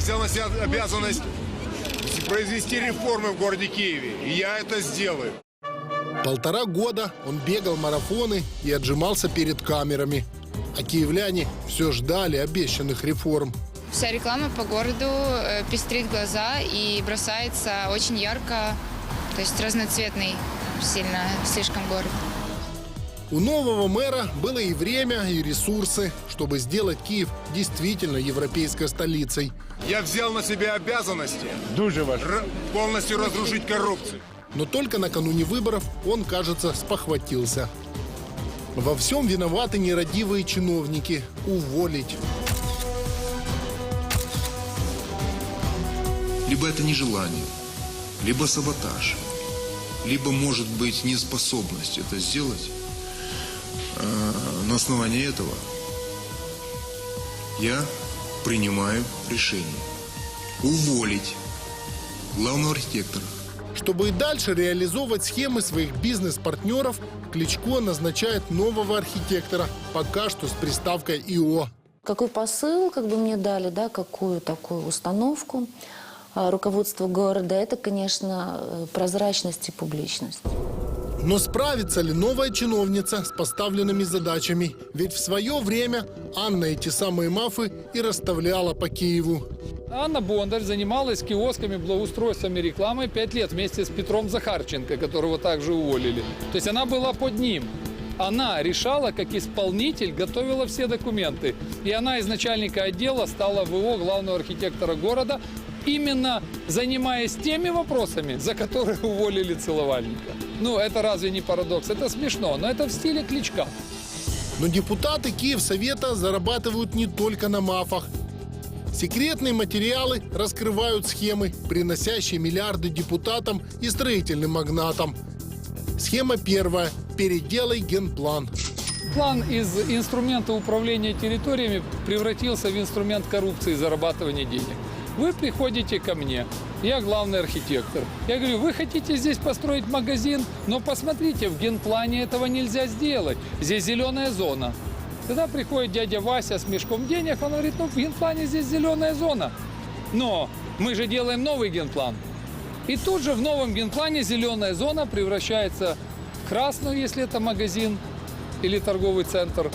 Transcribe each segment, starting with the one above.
Я взял на себя обязанность произвести реформы в городе Киеве. И я это сделаю. Полтора года он бегал марафоны и отжимался перед камерами. А киевляне все ждали обещанных реформ. Вся реклама по городу э, пестрит глаза и бросается очень ярко, то есть разноцветный сильно слишком город. У нового мэра было и время, и ресурсы, чтобы сделать Киев действительно европейской столицей. Я взял на себя обязанности Дуже р- полностью разрушить коррупцию. Но только накануне выборов он, кажется, спохватился. Во всем виноваты нерадивые чиновники. Уволить. Либо это нежелание, либо саботаж, либо, может быть, неспособность это сделать. А, На основании этого я принимаю решение уволить главного архитектора. Чтобы и дальше реализовывать схемы своих бизнес-партнеров, Кличко назначает нового архитектора, пока что с приставкой ИО. Какой посыл как бы мне дали, да, какую такую установку а, руководство города, это, конечно, э, прозрачность и публичность. Но справится ли новая чиновница с поставленными задачами? Ведь в свое время Анна эти самые мафы и расставляла по Киеву. Анна Бондарь занималась киосками, благоустройством и рекламой пять лет вместе с Петром Захарченко, которого также уволили. То есть она была под ним. Она решала, как исполнитель, готовила все документы. И она из начальника отдела стала ВО главного архитектора города, именно занимаясь теми вопросами, за которые уволили целовальника. Ну, это разве не парадокс? Это смешно, но это в стиле Кличка. Но депутаты Киевсовета зарабатывают не только на мафах. Секретные материалы раскрывают схемы, приносящие миллиарды депутатам и строительным магнатам. Схема первая. Переделай генплан. План из инструмента управления территориями превратился в инструмент коррупции и зарабатывания денег. Вы приходите ко мне, я главный архитектор. Я говорю, вы хотите здесь построить магазин, но посмотрите, в генплане этого нельзя сделать. Здесь зеленая зона. Тогда приходит дядя Вася с мешком денег, он говорит, ну в генплане здесь зеленая зона. Но мы же делаем новый генплан. И тут же в новом генплане зеленая зона превращается в красную, если это магазин или торговый центр,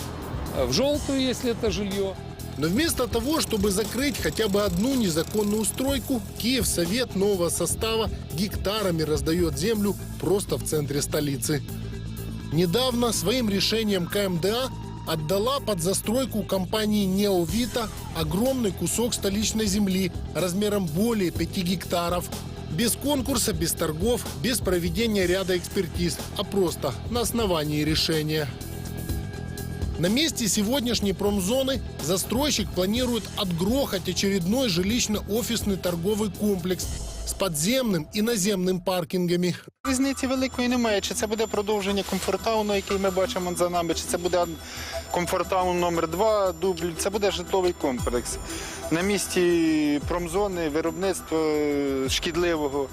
в желтую, если это жилье. Но вместо того, чтобы закрыть хотя бы одну незаконную стройку, Киевсовет нового состава гектарами раздает землю просто в центре столицы. Недавно своим решением КМДА отдала под застройку компании «Неовита» огромный кусок столичной земли размером более 5 гектаров. Без конкурса, без торгов, без проведения ряда экспертиз, а просто на основании решения. На месте сегодняшней промзоны застройщик планирует отгрохать очередной жилищно-офисный торговый комплекс с подземным и наземным паркингами. Різниці великої немає. Чи це буде продовження комфортауну, який ми бачимо за нами, чи це буде комфортаун номер 2 дубль, це буде житловий комплекс. На місці промзони, виробництва е, шкідливого.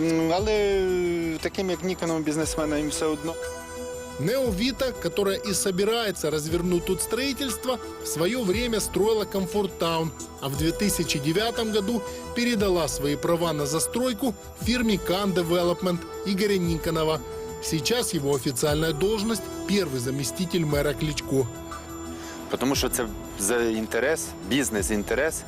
М, Але е, таким як Ніконом бізнесменам їм все одно. Неовита, которая и собирается развернуть тут строительство, в свое время строила Комфорт-таун, а в 2009 году передала свои права на застройку фирме Кан Development Игоря Никонова. Сейчас его официальная должность – первый заместитель мэра Кличко. Тому що це за інтерес, бізнес-інтерес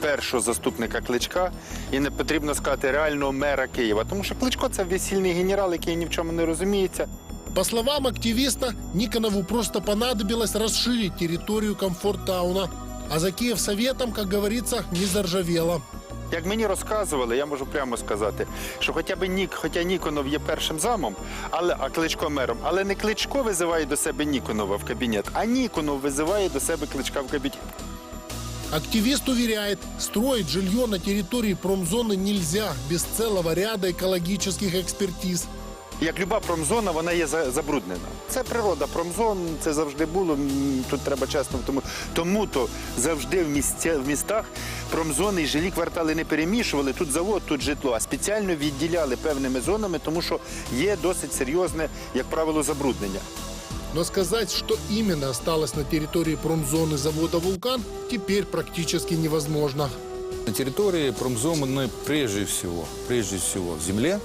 першого заступника Кличка. І не потрібно сказати реального мера Києва. Тому що Кличко це весільний генерал, який ні в чому не розуміється. По словам активиста, Никонову просто понадобилось расширить территорию Комфорт-тауна. А за Киевсоветом, как говорится, не заржавело. Як мені розказували, я можу прямо сказати, що хоча б Нік, хоча Ніконов є першим замом, але а Кличко мером, але не Кличко визиває до себе Ніконова в кабінет, а Ніконов визиває до себе Кличка в кабінет. Активист уверяет, строить жилье на территории промзоны нельзя без целого ряда экологических экспертиз. як люба промзона, вона є за- забруднена. Це природа промзон, це завжди було. Тут треба чесно. Тому тому то завжди в місця в містах промзони і жилі квартали не перемішували. Тут завод, тут житло, а спеціально відділяли певними зонами, тому що є досить серйозне, як правило, забруднення. Но сказать, что именно осталось на территории промзоны завода «Вулкан» теперь практически невозможно. На территории промзоны прежде всего, прежде всего в земле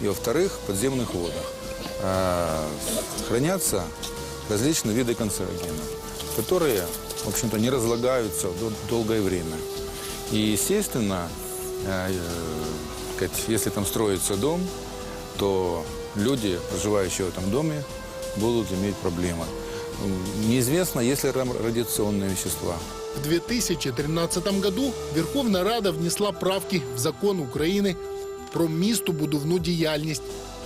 и, во-вторых, подземных водах э, хранятся различные виды канцерогенов, которые, в общем-то, не разлагаются дол- долгое время. И, естественно, э, если там строится дом, то люди, проживающие в этом доме, будут иметь проблемы. Неизвестно, есть ли там радиационные вещества. В 2013 году Верховна Рада внесла правки в закон Украины про місту будувну діяльність.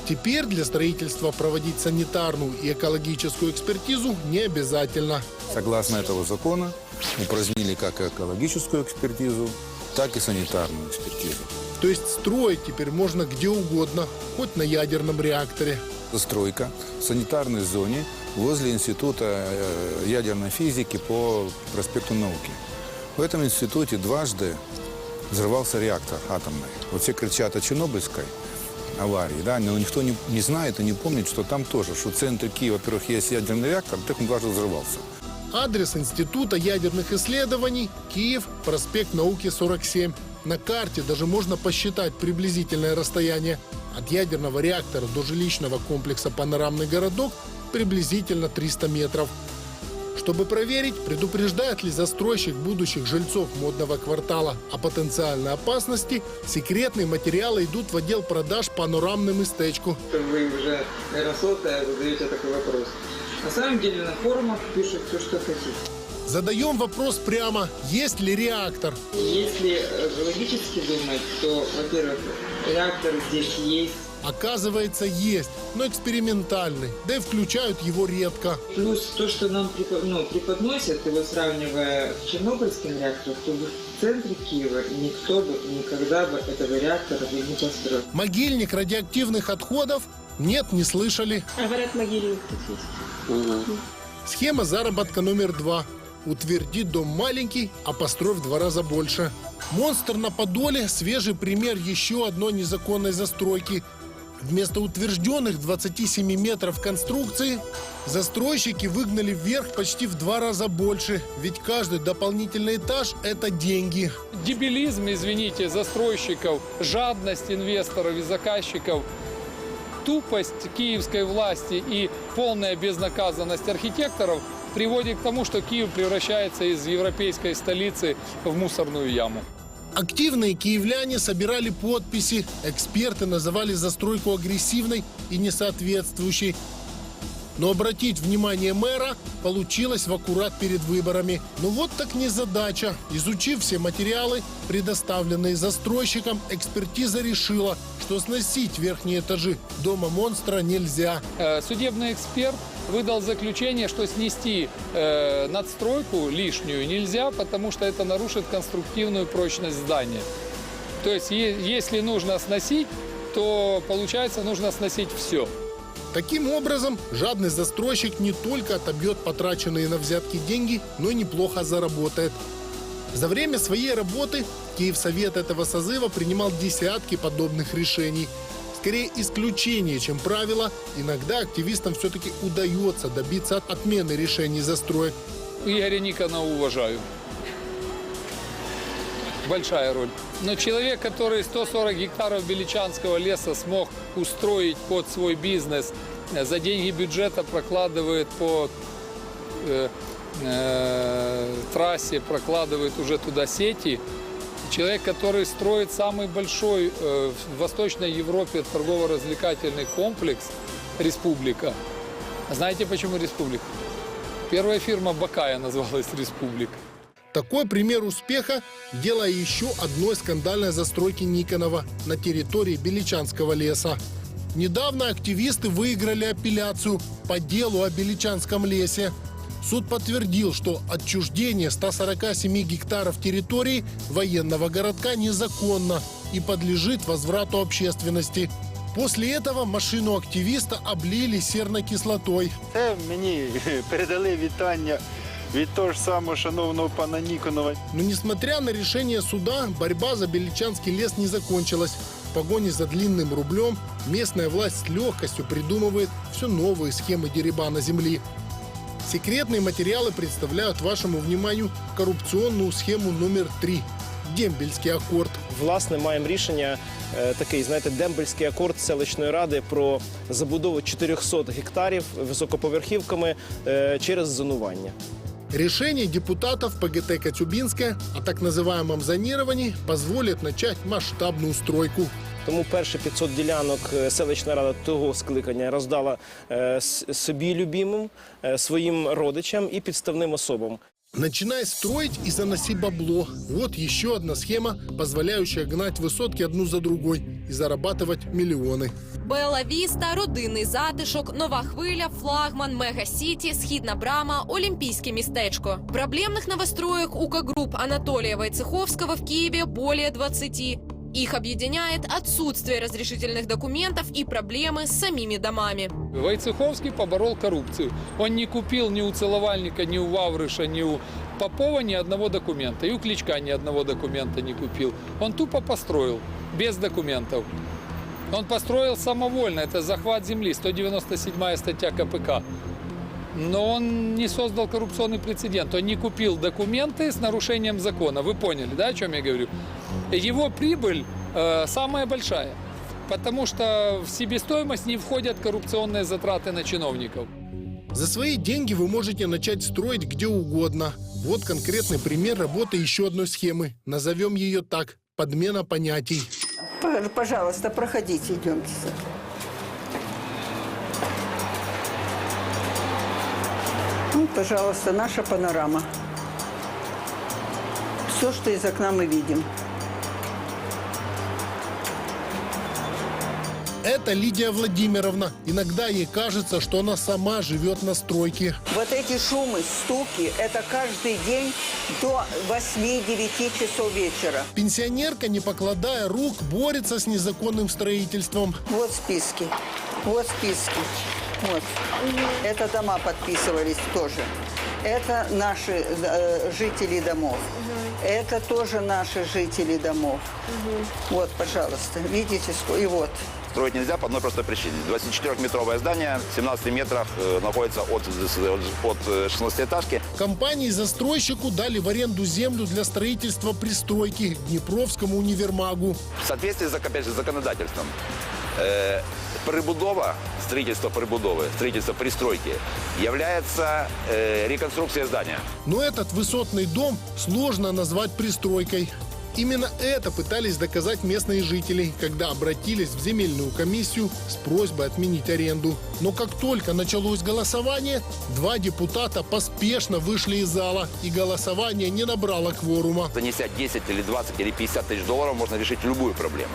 Теперь для строительства проводить санитарную и экологическую экспертизу не обязательно. Согласно этого закона, упразднили как экологическую экспертизу, так и санитарную экспертизу. То есть строить теперь можно где угодно, хоть на ядерном реакторе. Застройка в санитарной зоне возле Института э, ядерной физики по проспекту науки. В этом институте дважды взрывался реактор атомный. Вот все кричат о Чернобыльской аварии, да, но никто не, не знает и не помнит, что там тоже, что в центре Киева, во-первых, есть ядерный реактор, так он дважды взрывался. Адрес Института ядерных исследований – Киев, проспект Науки, 47. На карте даже можно посчитать приблизительное расстояние от ядерного реактора до жилищного комплекса «Панорамный городок» приблизительно 300 метров. Чтобы проверить, предупреждает ли застройщик будущих жильцов модного квартала о потенциальной опасности, секретные материалы идут в отдел продаж «Панорамный местечку». Вы уже, сотая задаете такой вопрос. На самом деле на форумах пишут все, что хотите. Задаем вопрос прямо, есть ли реактор? Если э, логически думать, то, во-первых, реактор здесь есть. Оказывается, есть, но экспериментальный, да и включают его редко. Плюс то, что нам ну, преподносят, его сравнивая с Чернобыльским реактором, то в центре Киева никто бы никогда бы этого реактора бы не построил. Могильник радиоактивных отходов? Нет, не слышали. А говорят, могильник тут есть. Схема заработка номер два. Утверди дом маленький, а построй в два раза больше. Монстр на Подоле – свежий пример еще одной незаконной застройки. Вместо утвержденных 27 метров конструкции застройщики выгнали вверх почти в два раза больше. Ведь каждый дополнительный этаж – это деньги. Дебилизм, извините, застройщиков, жадность инвесторов и заказчиков, тупость киевской власти и полная безнаказанность архитекторов приводит к тому, что Киев превращается из европейской столицы в мусорную яму. Активные киевляне собирали подписи. Эксперты называли застройку агрессивной и несоответствующей. Но обратить внимание мэра получилось в аккурат перед выборами. Ну вот так незадача. Изучив все материалы, предоставленные застройщикам, экспертиза решила, что сносить верхние этажи дома монстра нельзя. Э, Судебный эксперт выдал заключение, что снести э, надстройку лишнюю нельзя, потому что это нарушит конструктивную прочность здания. То есть, если нужно сносить, то получается нужно сносить все. Таким образом, жадный застройщик не только отобьет потраченные на взятки деньги, но и неплохо заработает. За время своей работы Киевсовет этого созыва принимал десятки подобных решений. Скорее исключение, чем правило, иногда активистам все-таки удается добиться отмены решений застроек. Игоря Никона уважаю. Большая роль. Но человек, который 140 гектаров Беличанского леса смог устроить под свой бизнес, э, за деньги бюджета прокладывает по э, э, трассе, прокладывает уже туда сети. Человек, который строит самый большой э, в Восточной Европе торгово-развлекательный комплекс «Республика». Знаете, почему «Республика»? Первая фирма Бакая называлась «Республика». Такой пример успеха – дело еще одной скандальной застройки Никонова на территории Беличанского леса. Недавно активисты выиграли апелляцию по делу о Беличанском лесе. Суд подтвердил, что отчуждение 147 гектаров территории военного городка незаконно и подлежит возврату общественности. После этого машину активиста облили серной кислотой. Це мені передали вітання від того ж самого шановного пана Ніконова. Но несмотря на решение суда, борьба за Беличанский лес не закончилась. В погоне за длинным рублем местная власть с легкостью придумывает все новые схемы деребана земли. Секретные материалы представляют вашему вниманию коррупционную схему номер три. дембельский аккорд. Власне, маємо рішення е, такий, знаєте, дембельський акорд селищної ради про забудову 400 гектарів високоповерхівками е, через зонування. Решение депутатов ПГТ Коцюбинская о так называемом зонировании позволит начать масштабную стройку. Тому перші 500 ділянок е, селищна рада того скликання роздала е, с- собі любимим, е, своїм родичам і підставним особам. Начинай строить и заноси бабло. Вот еще одна схема, позволяющая гнать высотки одну за другой и зарабатывать миллионы. Бела Віста, родинний затишок, нова хвиля, флагман, мега-сіті, східна брама, олімпійське містечко. Проблемных новостроек УК Групп Анатолия Войцеховского в Киеве более 20. Их объединяет отсутствие разрешительных документов и проблемы с самими домами. Войцеховский поборол коррупцию. Он не купил ни у Целовальника, ни у Ваврыша, ни у Попова ни одного документа. И у Кличка ни одного документа не купил. Он тупо построил, без документов. Он построил самовольно. Это захват земли, 197 статья КПК. Но он не создал коррупционный прецедент. Он не купил документы с нарушением закона. Вы поняли, да, о чем я говорю? Его прибыль э, самая большая. Потому что в себестоимость не входят коррупционные затраты на чиновников. За свои деньги вы можете начать строить где угодно. Вот конкретный пример работы еще одной схемы. Назовем ее так – подмена понятий. Пожалуйста, проходите, идемте. Ну, пожалуйста, наша панорама. Все, что из окна мы видим. Это Лидия Владимировна. Иногда ей кажется, что она сама живет на стройке. Вот эти шумы, стуки, это каждый день до 8-9 часов вечера. Пенсионерка, не покладая рук, борется с незаконным строительством. Вот списки. Вот списки. Вот. Это дома подписывались тоже. Это наши э, жители домов. Это тоже наши жители домов. Вот, пожалуйста, видите, и вот. Строить нельзя по одной простой причине. 24-метровое здание в 17 метрах э, находится от, от э, 16-этажки. Компании-застройщику дали в аренду землю для строительства пристройки к Днепровскому универмагу. В соответствии с, опять же, законодательством, э, прибудова, строительство прибудовы, строительство пристройки является э, реконструкцией здания. Но этот высотный дом сложно назвать пристройкой. Именно это пытались доказать местные жители, когда обратились в земельную комиссию с просьбой отменить аренду. Но как только началось голосование, два депутата поспешно вышли из зала, и голосование не набрало кворума. Занеся 10 или 20 или 50 тысяч долларов, можно решить любую проблему.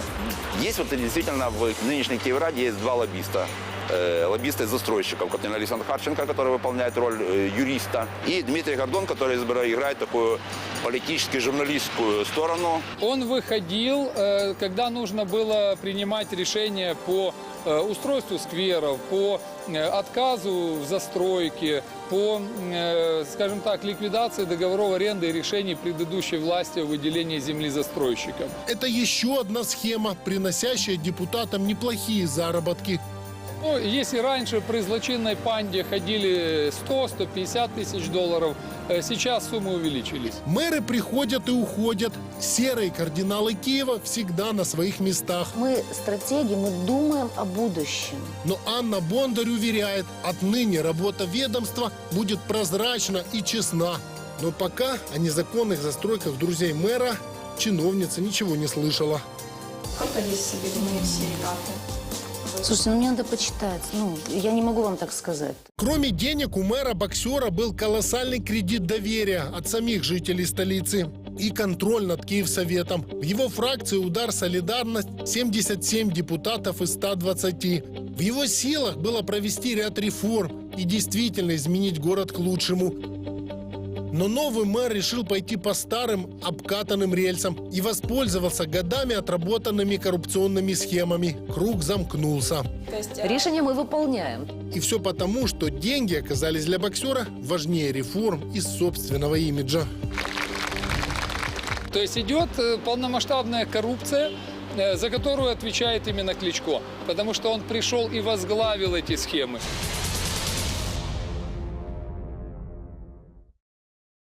Есть вот действительно в нынешней Киевраде есть два лоббиста. Э, лоббисты застройщиков, который Александр Харченко, который выполняет роль э, юриста, и Дмитрий Гордон, который играет такую политически-журналистскую сторону. Он выходил, э, когда нужно было принимать решения по устройству скверов, по отказу в застройке, по, скажем так, ликвидации договоров аренды и решений предыдущей власти о выделении земли застройщикам. Это еще одна схема, приносящая депутатам неплохие заработки. Ну, если раньше при злочинной панде ходили 100-150 тысяч долларов, э, сейчас суммы увеличились. Мэры приходят и уходят. Серые кардиналы Киева всегда на своих местах. Мы стратеги, мы думаем о будущем. Но Анна Бондарь уверяет, отныне работа ведомства будет прозрачна и честна. Но пока о незаконных застройках друзей мэра чиновница ничего не слышала. Как они себе думают все ребята? Слушайте, ну мне надо почитать. Ну, я не могу вам так сказать. Кроме денег, у мэра-боксера был колоссальный кредит доверия от самих жителей столицы и контроль над Киевсоветом. В его фракции «Удар Солидарность» 77 депутатов из 120. В его силах было провести ряд реформ и действительно изменить город к лучшему. Но новый мэр решил пойти по старым обкатанным рельсам и воспользовался годами отработанными коррупционными схемами. Круг замкнулся. Решение мы выполняем. И все потому, что деньги оказались для боксера важнее реформ и собственного имиджа. То есть идет э, полномасштабная коррупция, э, за которую отвечает именно Кличко. Потому что он пришел и возглавил эти схемы.